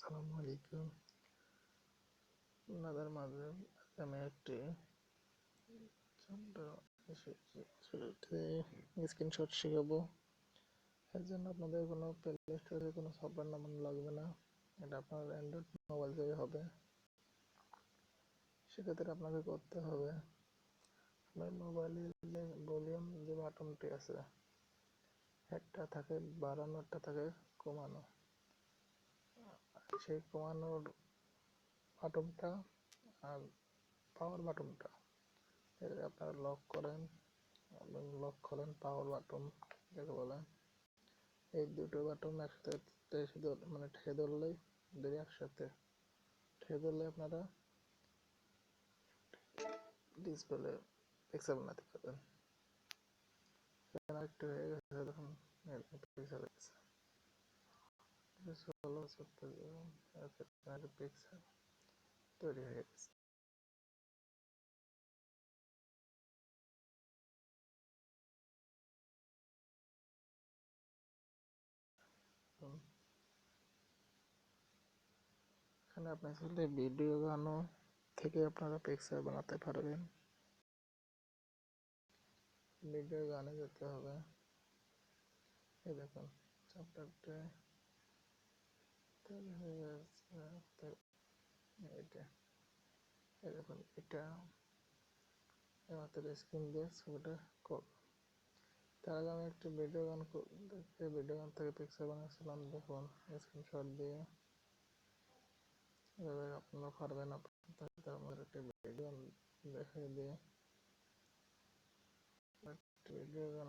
আসসালামু আলাইকুম। আপনাদের মাঝে আমি একটি স্ক্রিনশট শেখাবো। এর জন্য আপনাদের কোনো প্লে স্টোরে কোনো সফটওয়্যার নামানো লাগবে না। এটা আপনার অ্যান্ড্রয়েড মোবাইল থেকে হবে। সেক্ষেত্রে আপনাকে করতে হবে আপনার মোবাইলের ভলিউম যে বাটনটি আছে, একটা থাকে বাড়ানো, একটা থাকে কমানো। সেই কমানোর বাটনটা আর পাওয়ার বাটনটা। আপনারা লক করেন লক করেন পাওয়ার বাটন যাকে বলে এই দুটো বাটন একসাথে মানে ঠেকে ধরলেই দুই একসাথে ঠেকে ধরলে আপনারা ডিসপ্লে পিক্সেল বানাতে পারবেন। একটু হয়ে গেছে, দেখুন পিক্সেল গেছে। ষোলো সত্তর পিক্সেল তৈরি হয়ে গেছে এখানে আপনি চাইলে ভিডিও গানও থেকে আপনারা পিকচার বানাতে পারবেন ভিডিও গানে যেতে হবে এই দেখুন চ্যাপ্টারটা তৈরি হয়ে গেছে এটা দেখুন এটা আমাদের স্ক্রিন দিয়ে ছবিটা করব তার আগে আমি একটি ভিডিও গান ভিডিও গান থেকে পিকচার বানিয়েছিলাম দেখুন স্ক্রিনশট দিয়ে এভাবে আপনারা পারবেন আপনাদের আমাদের একটি ভিডিও গান দেখে দিয়ে ভিডিও গান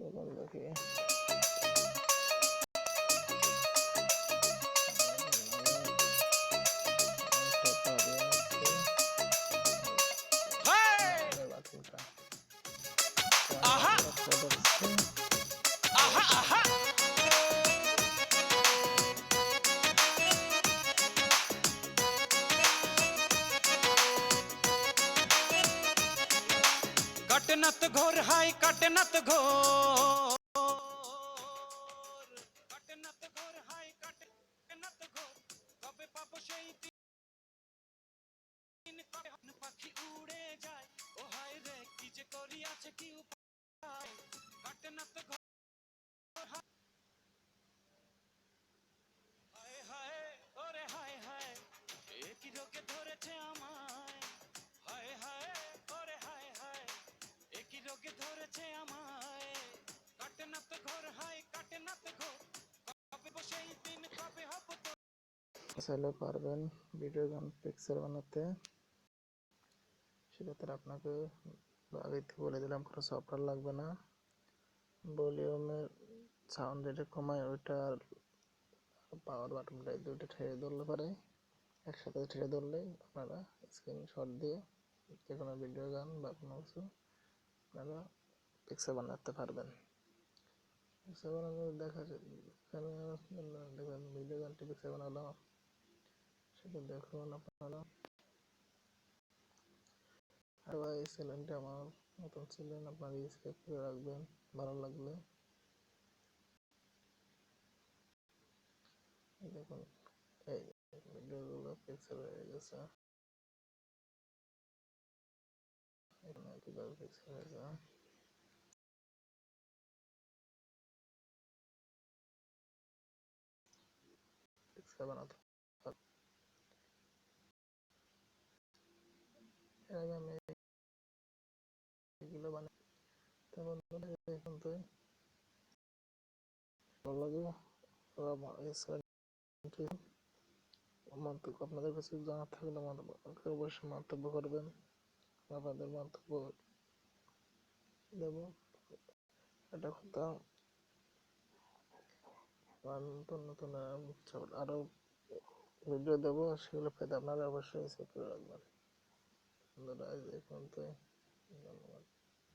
이건 뭐지? 음. 아하 아하! কাটনাত ঘোর হাই কাটনাত ঘোর ঘোর হাই ঘোর কবে সেই দিন পাখি উড়ে যায় ও হায় রে কি যে করি আছে কি চাইলে পারবেন ভিডিও গান পিকচার বানাতে। সেক্ষেত্রে আপনাকে আগে থেকে বলে দিলাম, কোনো সফটওয়্যার লাগবে না। ভলিউমের সাউন্ড যেটা কমায় ওইটার পাওয়ার বাটনটা দুইটা ঠেয়ে ধরলে পারে। একসাথে ঠেয়ে ধরলে আপনারা স্ক্রিনশট দিয়ে যে কোনো ভিডিও গান বা কোনো কিছু আপনারা পিকচার বানাতে পারবেন। পিকচার বানানো দেখা দেখবেন ভিডিও গানটি পিকচার বানালাম। সেটা দেখুন আপনারা আর এই চ্যানেলটি আমার নতুন ছিলেন আপনারা সাবস্ক্রাইব করে রাখবেন, ভালো লাগলে। দেখুন, এই ভিডিওগুলো পিক্সেল হয়ে গেছে। এখানে কীভাবে পিক্সেল হয়ে পিক্সেল বানাতে এর আগে আমি এগুলো বানাই মন্তব্য আপনাদের কাছে জানা থাকলে আমাকে অবশ্যই মন্তব্য করবেন আপনাদের মন্তব্য দেব এটা কথা নতুন নতুন আরও ভিডিও দেবো সেগুলো পেতে আপনারা অবশ্যই সাবস্ক্রাইব করে রাখবেন Morales ya Campaign na Mugabe.